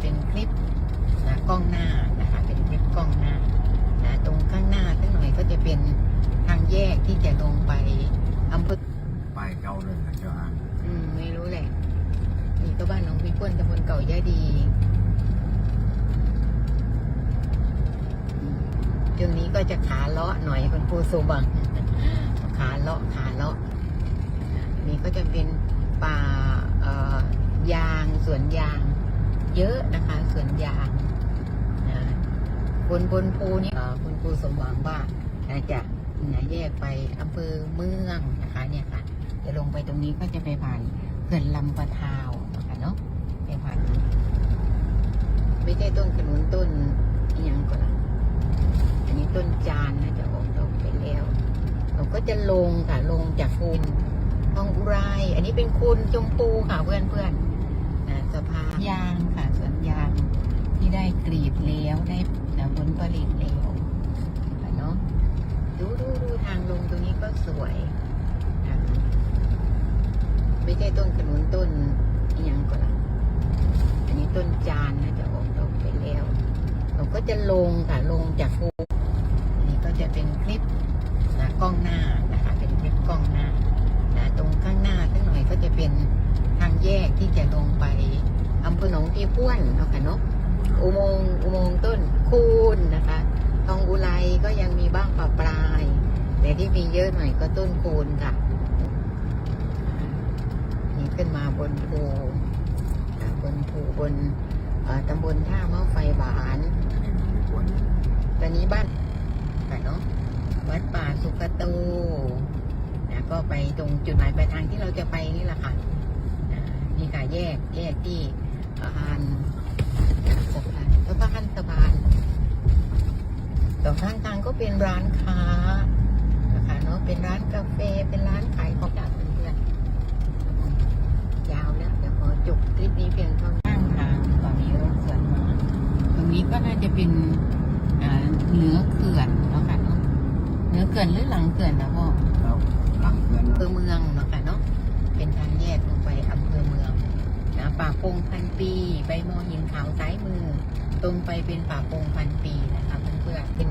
เป็นคลิปนะกล้องหน้านะคะ เป็นคลิปกล้องหน้านะตรงข้างหน้าสักหน่อยก็จะเป็นทางแยกที่จะลงไปอำเภอป้ายเก่าเลยนะเจ้าอ่างอืมไม่รู้แหละนี่ก็บ้านน้องพี่พ้นตำบลเก่าย่าดีอืมตรงนี้ก็จะขาเลาะหน่อยคุณครูสุบังขาเลาะขาเลาะนี่ก็จะเป็นป่าเอ่อยางสวนยาง เยอะนะคะสวนยางนะบนบนภูนี่เอ่อคุณครูสมหวังว่าจะนะแยกไปอำเภอเมืองนะคะเนี่ยค่ะจะลงไปตรงนี้ก็จะไปผ่านเขื่อนลำปะทาวนะคะเนาะไปผ่านไม่ใช่ต้นขนุนต้นอิหยังก็ละอันนี้ต้นจานนะจะออกดอกไปแล้วเราก็จะลงค่ะลงจากคูนทองอุไรอันนี้เป็นคูนชมพูค่ะเพื่อนเพื่อน ๆนะสะพายางค่ะสวนยาง ที่ได้กรีดแล้วได้ผลผลิตแล้วเนาะดูดูดูทางลงตรงนี้ก็สวยนะไม่ใช่ต้นขนุนต้นยังก็ละอันนี้ต้นจานนะจะออกดอกไปแล้ว เราก็จะลงค่ะลงจากภูนนี้ก็จะเป็นคลิปนะกล้องหน้านะคะ เป็นคลิปกล้องหน้านะตรงข้างหน้าสักหน่อยก็จะเป็นทางแยกที่จะลงไป อำเภอหนองพีพ้วนเนาะค่ะเนาะอุโมงค์อุโมงค์ต้นคูนนะคะทองอุไรก็ยังมีบ้างปะปลาย แต่ที่มีเยอะหน่อยก็ต้นคูนค่ะนี่ขึ้นมาบนภูบนภูบนตำบลท่ามะไฟหวานตอนนี้บ้านค่ะเนาะวัดป่าสุกโตนะก็ไปตรงจุดหมายปลายทางที่เราจะไปนี่แหละค่ะนี่ค่ะแยกแยกที่านสะพานสะพานสะพานสองข้างทางก็เป็นร้านค้านะคะเนาะเป็นร้านกาแฟเป็นร้านขายของจากเพื่อนๆยาวแล้วเดี๋ยวขอจบคลิปนี้เพียงเท่านี้ข้างทางตอนนี้รถสวนมาตรงนี้ก็น่าจะเป็นอ่าเหนือเขื่อนเนาะค่ะเนาะเหนือเขื่อนหรือหลังเขื่อนนะพ่อแล้วหลังเพื่อนอำเภอเมืองเนาะค่ะเนาะเป็นทางแยกลงไปอำเภอเมือง นะป่าปงพันปี ใบโมอหินขาวซ้ายมือ ตรงไปเป็นป่าปงพันปีนะคะเพื่อนๆเป็น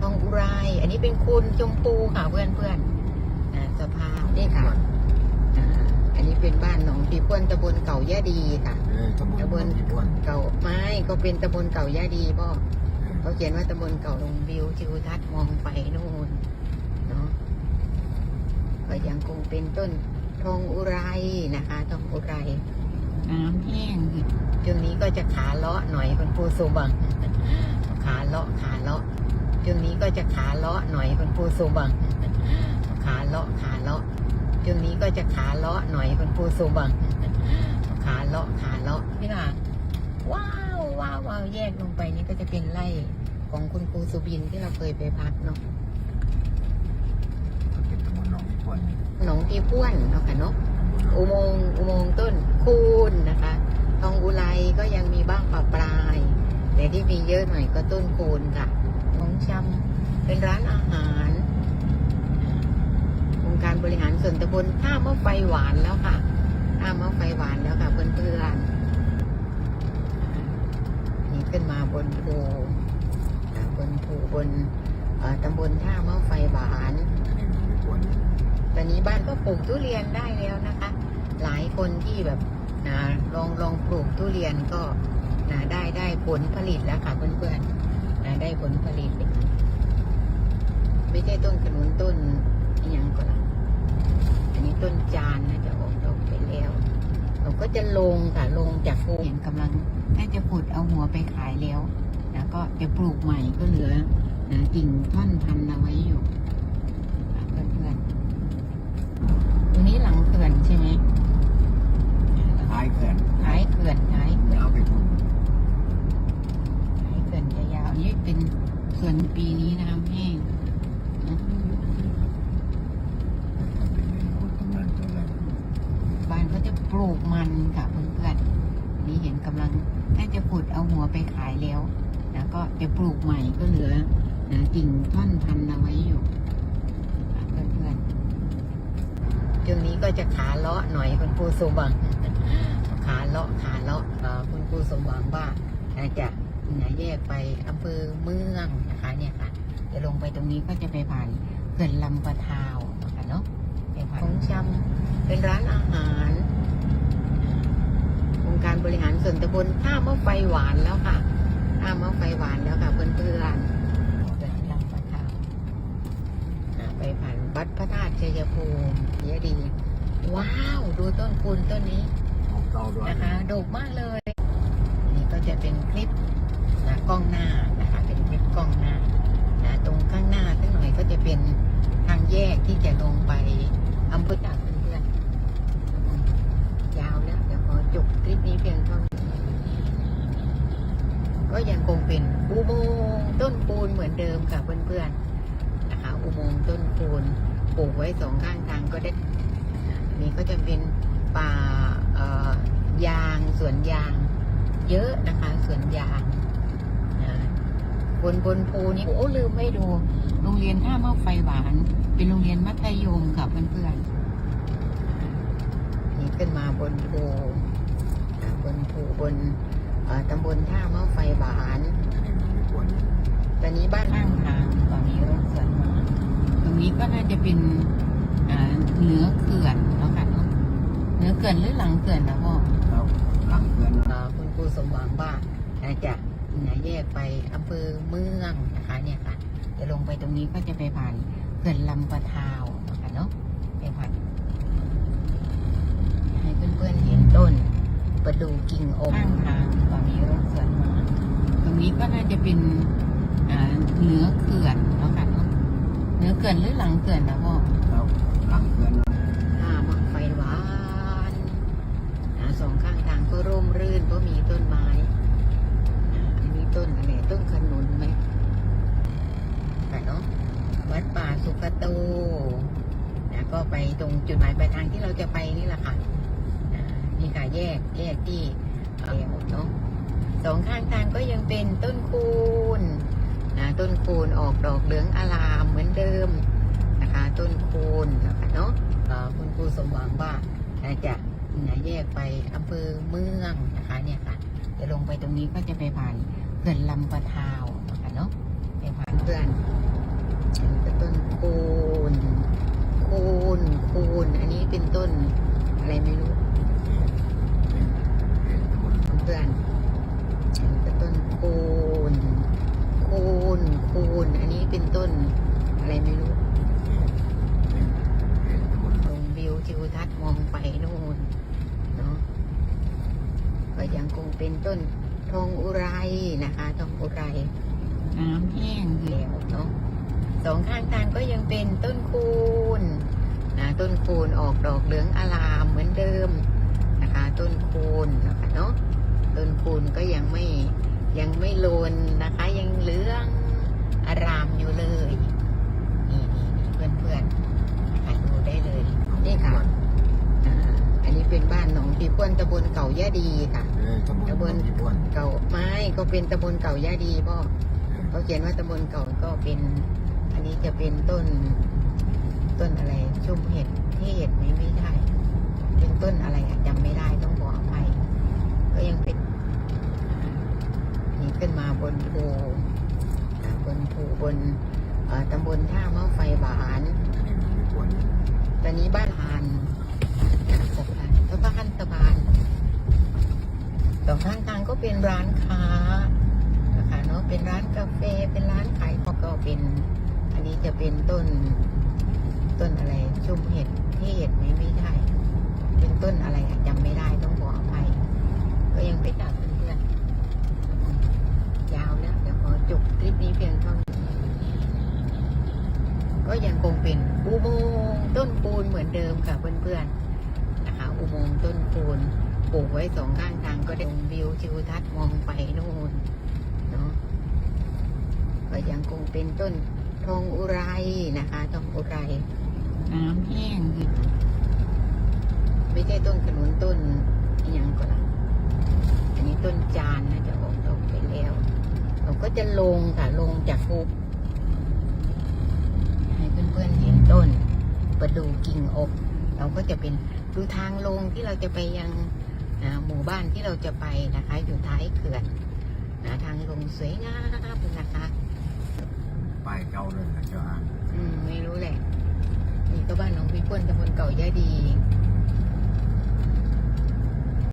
ทองอุไร อันนี้เป็นคุณชมพูค่ะเพื่อนๆนะสภาพนี่ค่ะอันนี้เป็นบ้านหนองปีพวนตำบลเก่าย่าดีค่ะตำบลตำบลที่พวนเก่าไม้ก็เป็นตำบลเก่าย่าดีพ่อเขาเขียนว่าตำบลเก่าลงวิวทิวทัศน์มองไปนู่นเนาะก็ยังคงเป็นต้นทองอุไรนะคะทองอุไร น้ำแห้งช่วงนี้ก็จะขาเลาะหน่อยคุณครูสุบังขาเลาะขาเลาะช่วงนี้ก็จะขาเลาะหน่อยคุณครูสุบังขาเลาะขาเลาะช่วงนี้ก็จะขาเลาะหน่อยคุณครูสุบังขาเลาะขาเลาะนี่ค่ะว้าวว้าวว้าวแยกลงไปนี่ก็จะเป็นไร่ของคุณครูสุบินที่เราเคยไปพักเนาะก็เป็นตำบลหนองที่พวนหนองปีพ้วนเนาะค่ะเนาะ อุโมงค์อุโมงค์ต้นคูนนะคะ ทองอุไรก็ยังมีบ้างปะปลาย แต่ที่มีเยอะหน่อยก็ต้นคูนค่ะของชำเป็นร้านอาหารองค์การบริหารส่วนตำบลท่ามะไฟหวานแล้วค่ะท่ามะไฟหวานแล้วค่ะเพื่อนๆนี่ขึ้นมาบนภูบนภูบนตำบลท่ามะไฟหวาน ตอนนี้บ้านก็ปลูกทุเรียนได้แล้วนะคะ หลายคนที่แบบนะลองลองปลูกทุเรียนก็นะได้ได้ผลผลิตแล้วค่ะเพื่อนๆนะได้ผลผลิต ไม่ใช่ต้นขนุนต้นอิหยังก็ละอันนี้ต้นจานนะจะออกดอกไปแล้ว เราก็จะลงค่ะลงจากภูเห็นกำลังแค่จะขุดเอาหัวไปขายแล้วนะก็จะปลูกใหม่ก็เหลือนะกิ่งท่อนพันเอาไว้อยู่ค่ะเพื่อนๆตรงนี้หลังเขื่อน ใช่ไหมท้ายเขื่อนท้ายเขื่อนท้ายเขื่อนเอาไปพุ่นท้ายเขื่อนจะยาวอันนี้เป็นเขื่อนปีนี้น้ำแห้งนะเป็นในคนตำนานตัวแรกบ้านเขาจะปลูกมันค่ะเพื่อนๆนี่เห็นกำลังแค่จะขุดเอาหัวไปขายแล้วนะก็จะปลูกใหม่ก็เหลือนะกิ่งท่อนพันธุ์เอาไว้อยู่ค่ะเพื่อน ๆช่วงนี้ก็จะขาเลาะหน่อยคุณครูสุบังขาเลาะขาเลาะเอ่อคุณครูสมหวังว่าอาจจะแยกไปอำเภอเมืองนะคะเนี่ยค่ะ จะลงไปตรงนี้ก็จะไปผ่านเขื่อนลำปะทาวนะคะเนาะไปผ่านของชำเป็นร้านอาหารองค์การบริหารส่วนตำบลท่ามะไฟหวานแล้วค่ะท่ามะไฟหวานแล้วค่ะเพื่อนๆเขื่อนลำปะทาวอ่าไปผ่านวัดพระธาตุ ชัยภูมิเยอะดี ว้าว ดูต้นคูณต้นนี้ของเก่าด้วยนะคะโดกมากเลย นี่ก็จะเป็นคลิปนะกล้องหน้านะคะ เป็นคลิปกล้องหน้านะตรงข้างหน้าสักหน่อยก็จะเป็นทางแยกที่จะลงไปอำเภอจากเพื่อนๆยาวแล้วเดี๋ยวขอจบคลิปนี้เพียงเท่านี้ก็ยังคงเป็นอุโมงค์ต้นปูนเหมือนเดิมค่ะเพื่อนๆนะคะอุโมงค์ต้นปูน ปลูกไว้สองข้างทางก็ได้ นี่ก็จะเป็นป่าเอ่อยางสวนยาง เยอะนะคะสวนยางนะบนบนภูนี้โอ้ลืมไม่ดู โรงเรียนท่ามาไฟหวาน เป็นโรงเรียนมัธยมค่ะเพื่อนๆนี่ขึ้นมาบนภูนะบนภูบนเอ่อตำบลท่ามาไฟหวาน ตอนนี้บ้านข้างทางตอนนี้รถเขื่อนมาตรง นี้ก็น่าจะเป็นอ่าเหนือเขื่อนแล้วกันเนาะเหนือเขื่อนหรือหลังเขื่อนนะพ่อแล้วหลังเพื่อนเอ่อคุณครูสมหวังว่าอาจจะแยกไปอำเภอเมืองนะคะเนี่ยค่ะ จะลงไปตรงนี้ก็จะไปผ่านเขื่อนลำปะทาวนะคะเนาะไปผ่านให้เพื่อนๆเห็นต้นประดูกิ่งอมข้างทางตอนนี้รถเขื่อนมาตรงนี้ก็น่าจะเป็นอ่าเหนือเขื่อนแล้วกันเนาะ เหนือเขื่อนหรือหลังเขื่อนนะพ่อแล้วหลังเพื่อนท่ามักไฟหวานนะสองข้างทางก็ร่มรื่นก็มีต้นไม้นะอันนี้ต้นอะไรต้นขนุนไหมแต่เนาะวัดป่าสุกโตนะก็ไปตรงจุดหมายปลายทางที่เราจะไปนี่แหละค่ะนะนี่ค่ะแยกแยกที่เอ่อเนาะสองข้างทางก็ยังเป็นต้นคูนนะต้นคูนออกดอกเหลืองอลามเหมื อนเดิมนะคะต้นคูนนะคะเนาะเอ่อคุณครูสมหวังว่าอาจจะแยกไปอำเภอเมืองนะคะเนี่ยค่ะจะลงไปตรงนี้ก็จะไปผ่านเขื่อนลำปะทาวนะคะเนาะไปผ่านเพื่อนอันนี้ก็ต้นคูนคูนคูนอันนี้เป็นต้นอะไรไม่รู้เพื่อนอันนี้ก็ต้นคูนคูนคูนอันนี้เป็นต้นอะไรไม่รู้ ชมวิวทิวทัศน์มองไปนู่นเนาะ ก็ยังคงเป็นต้นทองอุไรนะคะทองอุไรน้ำแห้งแล้วเนาะสองข้างทางก็ยังเป็นต้นคูนนะต้นคูนออกดอกเหลืองอลามเหมือนเดิมนะคะ ต้นคูนนะคะเนาะต้นคูนก็ยังไม่ยังไม่โลนนะคะยังเหลืองอารามอยู่เลยนี่นี่นี่เพื่อนเพื่อนๆ ถ่ายดูได้เลย นี่ค่ะอ่าอันนี้เป็นบ้านหนองพีพวน ตำบลเก่าย่าดีค่ะตะบนที่พวนเก่าไม้ก็เป็นตำบลเก่าย่าดีพ่อเขาเขียนว่าตำบลเก่าก็เป็น อันนี้จะเป็นต้น ต้นอะไร ชุ่มเห็ดที่เห็ดไหมไม่ได้เป็นต้นอะไรอะจำไม่ได้ต้องขออภัยก็ยังเป็นอ่าอันนี้ขึ้นมาบนภูอ่าบนภูบนเอ่อตำบลท่ามะไฟหวาน ตอนนี้บ้านพานสะพานสะพานสะพานสองข้างทางก็ เป็นร้านค้านะคะเนาะเป็นร้านกาแฟเป็นร้านขายของก็เป็น อันนี้จะเป็นต้นต้นอะไรชุ่มเห็ดที่เห็ดไหมไม่ได้เป็นต้นอะไรอะจำไม่ได้ต้องขออภัยก็ยังไปจับเพื่อนยาวแล้วเดี๋ยวขอจบคลิปนี้เพียงเท่านี้ก็ยังคงเป็นอุโมงค์ต้นปูนเหมือนเดิมค่ะเพื่อนๆนะคะอุโมงค์ต้นปูน ปลูกไว้สองข้างทางก็ได้ชมวิวทิวทัศน์มองไปนู่นเนาะก็ยังคงเป็นต้นทองอุไรนะคะทองอุไรน้ำแห้งคือไม่ใช่ต้นขนุนต้นอหยังก็ละอันนี้ต้นจานนะจะออกดอกไปแล้วเราก็จะลงค่ะลงจากภูให้เพื่อนๆเห็นต้น ประดูกิ่งอบ เราก็จะเป็นดูทางลงที่เราจะไปยัง นะหมู่บ้านที่เราจะไปนะคะ อยู่ท้ายเขื่อนนะทางลงสวยงามนะคะป้ายเก่าเลยนะเจ้าอ่านอืมไม่รู้แหละนี่ก็บ้านน้องพี่เปิ้ลตำบลเก่ายะดีอ